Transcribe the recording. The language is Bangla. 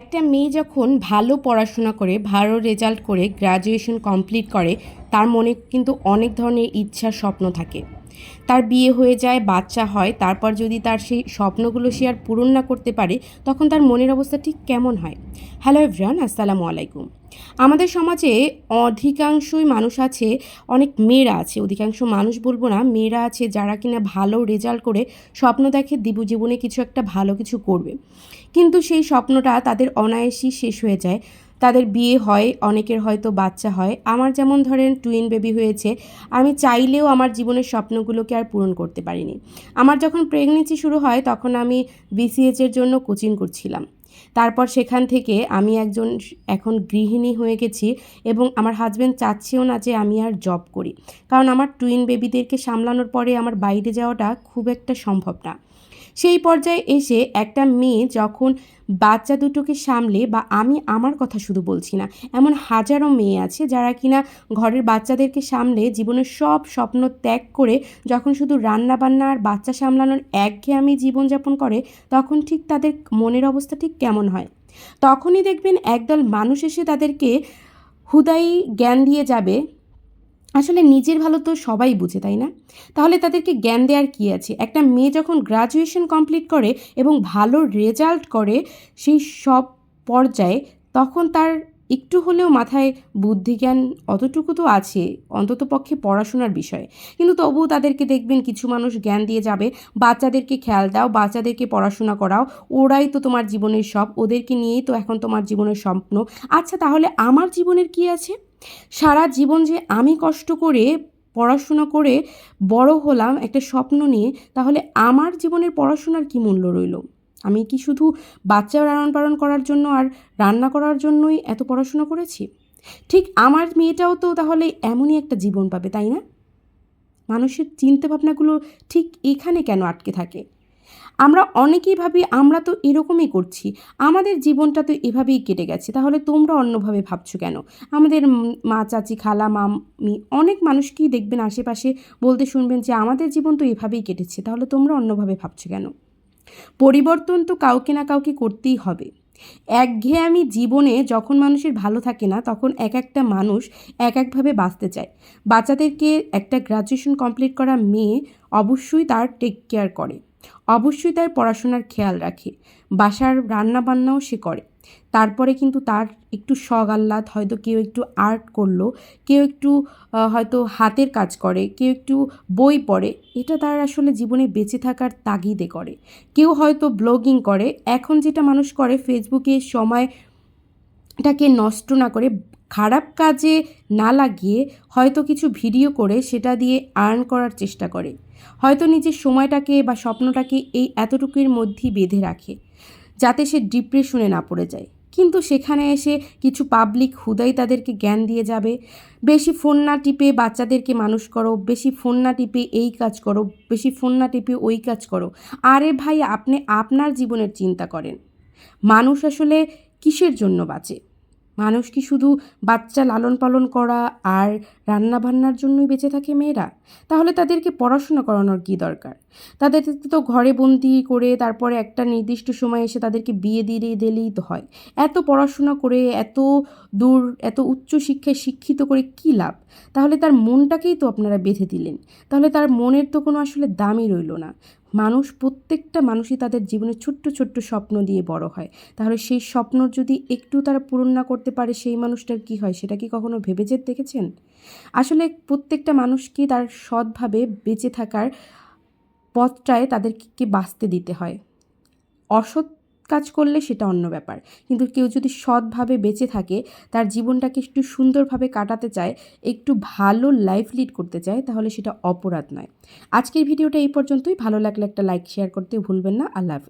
একটা মেয়ে যখন ভালো পড়াশোনা করে, ভালো রেজাল্ট করে গ্রাজুয়েশন কমপ্লিট করে, তার মনে কিন্তু অনেক ধরনের ইচ্ছা স্বপ্ন থাকে। তার বিয়ে হয়ে যায়, বাচ্চা হয়, তারপর যদি তার সেই স্বপ্নগুলো সে আর পূরণ না করতে পারে, তখন তার মনের অবস্থা ঠিক কেমন হয়? হ্যালো এভরিওয়ান আসসালামু আলাইকুম। আমাদের সমাজে অধিকাংশই মানুষ আছে, অনেক মেয়েরা আছে, অধিকাংশ মানুষ বলব না, মেয়েরা আছে যারা কিনা ভালো রেজাল্ট করে স্বপ্ন দেখে দিবু জীবনে কিছু একটা ভালো কিছু করবে। কিন্তু সেই স্বপ্নটা তাদের অনায়াসই শেষ হয়ে যায়। তাদের বিয়ে হয়, অনেকের হয়তো বাচ্চা হয়। আমার যেমন ধরেন টুইন বেবি হয়েছে, আমি চাইলেও আমার জীবনের স্বপ্নগুলোকে আর পূরণ করতে পারিনি। আমার যখন প্রেগনেন্সি শুরু হয়, তখন আমি বিসিএচের জন্য কোচিং করছিলাম। তারপর সেখান থেকে আমি একজন এখন গৃহিণী হয়ে গেছি এবং আমার হাজব্যান্ড চাচ্ছেও না যে আমি আর জব করি। কারণ আমার টুইন বেবিদেরকে সামলানোর পরে আমার বাইরে যাওয়াটা খুব একটা সম্ভব না। সেই পর্যায়ে এসে একটা মেয়ে যখন বাচ্চা দুটোকে সামলে বা আমি আমার কথা শুধু বলছি না, এমন হাজারো মেয়ে আছে যারা কিনা ঘরের বাচ্চাদেরকে সামলে জীবনের সব স্বপ্ন ত্যাগ করে যখন শুধু রান্না বান্না আর বাচ্চা সামলানোর একঘেয়েমি জীবনযাপন করে, তখন ঠিক তাদের মনের অবস্থা ঠিক কেমন হয়? তখনই দেখবেন একদল মানুষ এসে তাদেরকে হুদাই জ্ঞান দিয়ে যাবে আসলে নিজের ভালো তো সবাই বুঝে, তাই না? তাহলে তাদেরকে জ্ঞান দেওয়ার কী আছে? একটা মেয়ে যখন গ্রাজুয়েশন কমপ্লিট করে এবং ভালো রেজাল্ট করে সেই সব পর্যায়ে, তখন তার একটু হলেও মাথায় বুদ্ধিজ্ঞান অতটুকু তো আছে, অন্তত পক্ষে পড়াশোনার বিষয়ে। কিন্তু তবুও তাদেরকে দেখবেন কিছু মানুষ জ্ঞান দিয়ে যাবে, বাচ্চাদেরকে খেয়াল দাও, বাচ্চাদেরকে পড়াশোনা করাও, ওরাই তো তোমার জীবনের সব, ওদেরকে নিয়েই তো এখন তোমার জীবনের স্বপ্ন। আচ্ছা তাহলে আমার জীবনের কি আছে? সারা জীবন যে আমি কষ্ট করে পড়াশোনা করে বড় হলাম একটা স্বপ্ন নিয়ে, তাহলে আমার জীবনের পড়াশোনার কি মূল্য রইল? আমি কি শুধু বাচ্চা লালন পালন করার জন্য আর রান্না করার জন্যই এত পড়াশোনা করেছি? ঠিক আমার মেয়েটাও তো তাহলে এমনই একটা জীবন পাবে, তাই না? মানুষের চিন্তা ভাবনাগুলো ঠিক এখানে কেন আটকে থাকে? আমরা অনেকেই ভাবি, আমরা তো এরকমই করছি। আমাদের জীবনটা তো এভাবেই কেটে গেছে। তাহলে তোমরা অন্যভাবে ভাবছ কেন? আমাদের মা, চাচি, খালা, মামি অনেক মানুষকেই দেখবেন আশেপাশে বলতে শুনবেন যে, আমাদের জীবন তো এভাবেই কেটেছে। তাহলে তোমরা অন্যভাবে ভাবছ কেন? পরিবর্তন তো কাউকে না কাউকে করতেই হবে। একঘেয়েমি জীবনে যখন মানুষের ভালো থাকে না, তখন এক একটা মানুষ এক একভাবে বাঁচতে চায়। বাচ্চাদেরকে একটা গ্রাজুয়েশন কমপ্লিট করা মেয়ে অবশ্যই তার টেক কেয়ার করে। অবশ্যই তার পড়াশোনার খেয়াল রাখে। বাসার রান্না বান্নাও সে করে। তারপরে কিন্তু তার একটু শখ আহ্লাদ, হয়তো কেউ একটু আর্ট করল, কেউ একটু হয়তো হাতের কাজ করে, কেউ একটু বই পড়ে, এটা তার আসলে জীবনে বেঁচে থাকার তাগিদে করে। কেউ হয়তো ব্লগিং করে, এখন যেটা মানুষ করে ফেসবুকে সময়টাকে নষ্ট না করে, খারাপ কাজে না লাগিয়ে হয়তো কিছু ভিডিও করে সেটা দিয়ে আর্ন করার চেষ্টা করে। হয়তো নিজের সময়টাকে বা স্বপ্নটাকে এই এতটুকুর মধ্যেই বেঁধে রাখে, যাতে সে ডিপ্রেশনে না পড়ে যায়। কিন্তু সেখানে এসে কিছু পাবলিক হুদাই তাদেরকে জ্ঞান দিয়ে যাবে, বেশি ফোন না টিপে বাচ্চাদেরকে মানুষ করো, বেশি ফোন না টিপে এই কাজ করো, বেশি ফোন না টিপে ওই কাজ করো। আরে ভাই, আপনি আপনার জীবনের চিন্তা করেন। মানুষ আসলে কিসের জন্য বাঁচে? মানুষ কি শুধু বাচ্চা লালন পালন করা আর রান্না বান্নার জন্যই বেঁচে থাকে মেয়েরা? তাহলে তাদেরকে পড়াশোনা করানোর কী দরকার? তাদের তো ঘরে বন্দি করে তারপরে একটা নির্দিষ্ট সময় এসে তাদেরকে বিয়ে দিয়ে দিলেই তো হয়। এত পড়াশোনা করে, এত দূর, এত উচ্চ শিক্ষায় শিক্ষিত করে কী লাভ? তাহলে তার মনটাকেই তো আপনারা বেঁধে দিলেন। তাহলে তার মনের তো কোনো আসলে দামই রইল না। মানুষ প্রত্যেকটা মানুষই তাদের জীবনে ছোট্ট ছোট্ট স্বপ্ন দিয়ে বড় হয়। তাহলে সেই স্বপ্ন যদি একটু তারা পূরণ না করতে পারে, সেই মানুষটার কি হয়? সেটা কি কখনো ভেবে যে দেখেছেন? আসলে প্রত্যেকটা মানুষকে তার সৎভাবে বেঁচে থাকার পথটায় তাদেরকে বাঁচতে দিতে হয়। অসৎ কাজ করলে সেটা অন্য ব্যাপার। কিন্তু কেউ যদি সৎভাবে বেঁচে থাকে, তার জীবনটাকে একটু সুন্দরভাবে কাটাতে চায়, একটু ভালো লাইফ লিড করতে চায়, তাহলে সেটা অপরাধ নয়। আজকের ভিডিওটা এই পর্যন্তই। ভালো লাগলে একটা লাইক শেয়ার করতে ভুলবেন না। আল্লাহ হাফেজ।